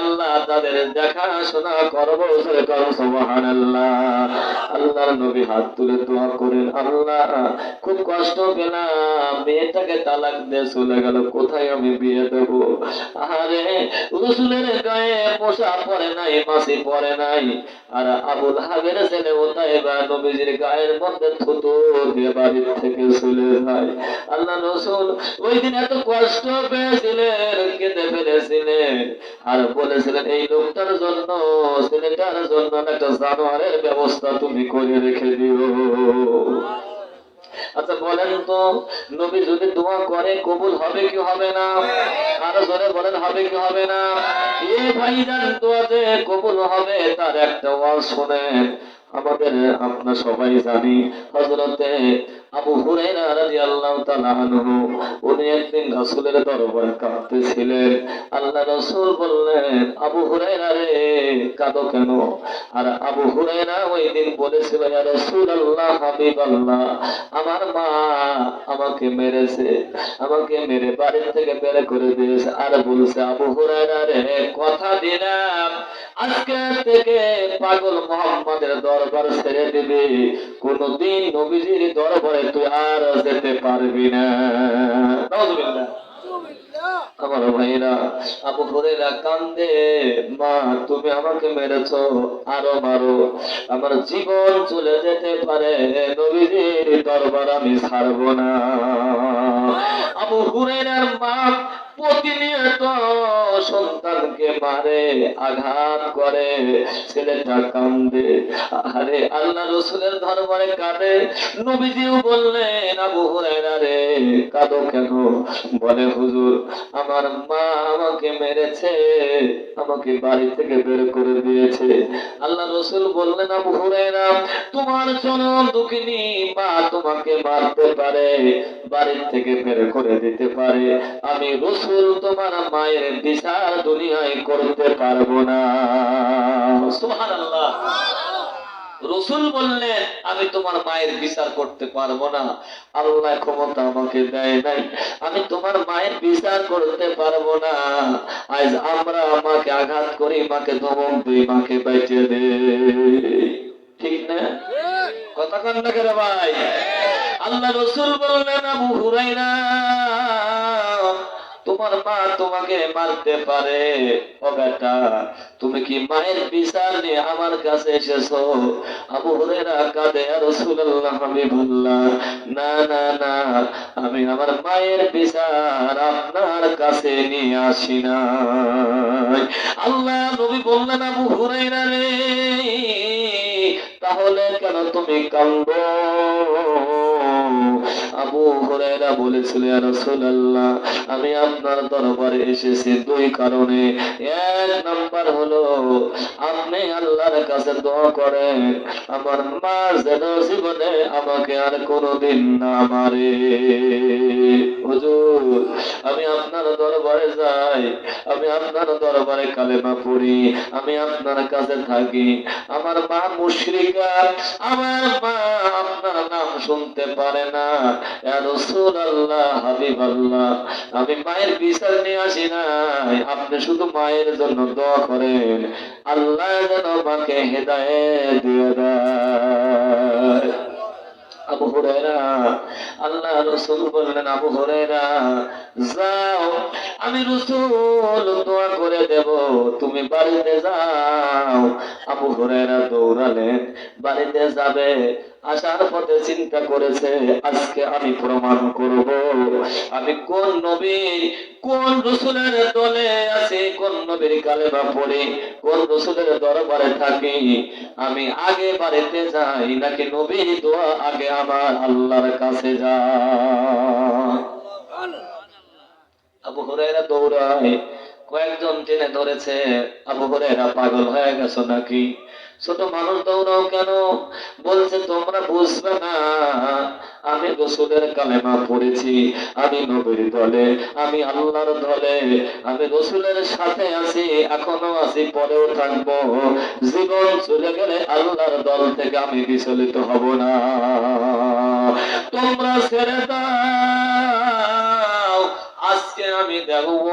আল্লাহ তাদের দেখাশোনা করব সুবহান আল্লাহ আল্লাহর নবী হাত তুলে দোয়া করেন, আল্লাহ, খুব কষ্ট পেলাম, মেয়েটাকে তালাক দিয়ে চলে গেল, কোথায় আমি বিয়ে দেবো? আরে রসুলের গায়ে পোষা পরে নাই, মাসি পরে নাই, আর আবুল হাবের ছেলে ওটাই বা নবীজির গায়ের মধ্যে থুতু দিয়ে বাড়ির থেকে চলে যায়। আল্লাহ রসুল ওই দিন এত কষ্ট পেয়েছিলেন, কেঁদে ফেলেছিলেন, আর বলেছিলেন, এই লোকটার জন্য, ছেলেটার জন্য একটা জানোয়ারের ব্যবস্থা তুমি করে রেখে দিও। আচ্ছা বলেন তো, নবী যদি দোয়া করে, কবুল হবে কি হবে না? আরও জোরে বলেন, হবে কি হবে না? এ ভাইজান দোয়া যে কবুল হবে, তার একটা ওয়াজ শোনেন। আমাদের, আমরা সবাই জানি হযরতে আবু হুরায়রা রাদিয়াল্লাহু তাআলা আনহু, উনি একদিন রাসূলের দরবারে কাঁদতেছিলেন। আল্লাহ রাসূল বললেন, আবু হুরায়রা রে, কাঁদো কেন? আর আবু হুরায়রা ওই দিন বলেছিল, ইয়া রাসূলুল্লাহ, হাবিবাল্লাহ, আমার মা আমাকে মেরেছে, আমাকে মেরে বাড়ি থেকে বের করে দিয়েছে। আর বলছে, আবু হুরায়রা রে, কথা দিলাম আজকে থেকে পাগল মোহাম্মদের দরবার ছেড়ে দিবি কোনদিন নবীজির দরবারে তুই আর যেতে পারবি না। আমার ভাইরা, আবু হুরায়রা কান্দে মা, তুমি আমাকে মেরেছো, আরও মারো। আমার জীবন চলে যেতে পারে, নবীজির দরবার আমি ছাড়বো না। আবু হুরায়রার মা প্রতিনিয়ত সন্তানকে মারে, আঘাত করে, ছেলেটা কান্দে আরে আল্লাহ রসুলের দরবারে কাঁদে। নবীজিও বললেন, আবু হুরায়রা রে, কাঁদো কেন? বলে, হুজুর আমার মা আমাকে মেরেছে, আমাকে বাড়ি থেকে বের করে দিয়েছে। আল্লাহ রসুল বললেন, আবু হুরায়রা, তোমার জনম দুঃখিনী মা তোমাকে মারতে পারে, বাড়ি থেকে বের করে দিতে পারে। আমি রসুল তোমার মায়ের বিচার দুনিয়ায় করতে পারব না। সুবহানাল্লাহ। রসুল বললেন আমি তোমার মায়ের বিচার করতে পারব না। আল্লাহ ক্ষমতা আমাকে দেয় নাই। আমি তোমার মায়ের বিচার করতে পারব না। আজ আমরা মাকে আঘাত করি মাকে ধমক দিই মাকে বাইচে দে ঠিক না? কথা কন না কেন ভাই? আল্লাহ রসুল বললেন আবু হুরাইরা তোমার মা তোমাকে মারতে পারে। ও বেটা, তুমি কি মায়ের বিচার নিয়ে আমার কাছে এসেছ? আবু হুরাইরা কাঁদে আর রাসূলুল্লাহ হাবিবুল্লাহ না না না, আমি আমার মায়ের বিচার আপনার কাছে নিয়ে আসি না আল্লাহ নবী বললেন, আবু হুরাইরা রে, তাহলে কেন তুমি কান্দো আবু হুরায়রা বলেছিল, ইয়া রাসূলুল্লাহ, আমি আপনার দরবারে এসেছি দুই কারণে। এক নাম্বার হলো, আপনি আল্লাহর কাছে দোয়া করেন, আমার মা যেন জীবনে আমাকে আর কোনোদিন না মারে। হুজুর, আমি আপনার দরবারে যাই, আমি আপনার দরবারে কালেমা পড়ি, আমি আপনার কাছে থাকি। আমার মা মুশরিকা, আমার মা আপনার নাম শুনতে পারে না। আমি মায়ের বিচার নিয়ে আসি নাই। আপনি শুধু মায়ের জন্য দোয়া করেন। আল্লাহ যেন মাকে হেদায়েত দিয়ে দেয়। রসুল বললেন, আবু যাও, আমি রসুল দোয়া করে দেব, তুমি বাড়িতে যাও। আবু দৌড়ালেন, বাড়িতে যাবে। আসার পথে চিন্তা করেছে, আজকে আমি প্রমাণ করব। আমি কোন নবী, কোন রসুলের দলে আছে, কোন নবীর কালেমা পড়ে, কোন রসুলের দরবারে থাকি, আমি আগে বাড়িতে যাই নাকি নবীর দোয়া আগে আমার আল্লাহর কাছে যায় আবু হুরায়রা দৌড়ায় কয়েকজন টেনে ধরেছে, আবু হুরায়রা পাগল হয়ে গেছো নাকি? ছোট মানুষ দৌড়াও কেন? বলছে, তোমরা বুঝবে না, আমি রসুলের কালেমা পড়েছি, আমি নবীর দলে, আমি আল্লাহর দলে, আমি রসুলের সাথে আছি, এখনও আছি, পরেও থাকব। জীবন চলে গেলে আল্লাহর দল থেকে আমি বিচলিত হব না। তোমরা ছেড়ে দাও, আজকে আমি দেখব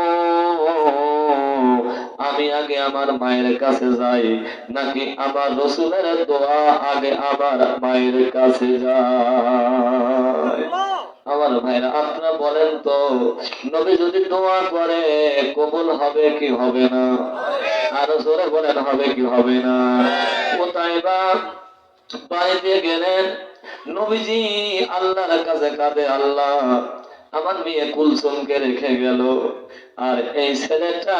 আমি আগে আমার মায়ের কাছে যাই, নাকি আমার রসুলের দোয়া আগে আমার মায়ের কাছে যায় আমার ভাইরা, আপনারা বলেন তো, নবী যদি দোয়া করে, কবুল হবে কি হবে না? আরও জোরে বলেন, হবে কি হবে না? কোথায় বা? বাড়িতে গেলেন, নবীজি আল্লাহর কাছে কাঁদে আল্লাহ আমার মেয়ে কুলসুমকে রেখে গেল। আর এই ছেলেটা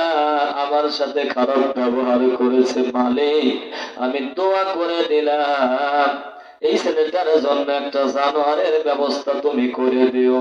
আমার সাথে খারাপ ব্যবহার করেছে মালিক। আমি দোয়া করে দিলাম। এই ছেলেটার জন্য একটা জানোয়ারের ব্যবস্থা তুমি করে দিও।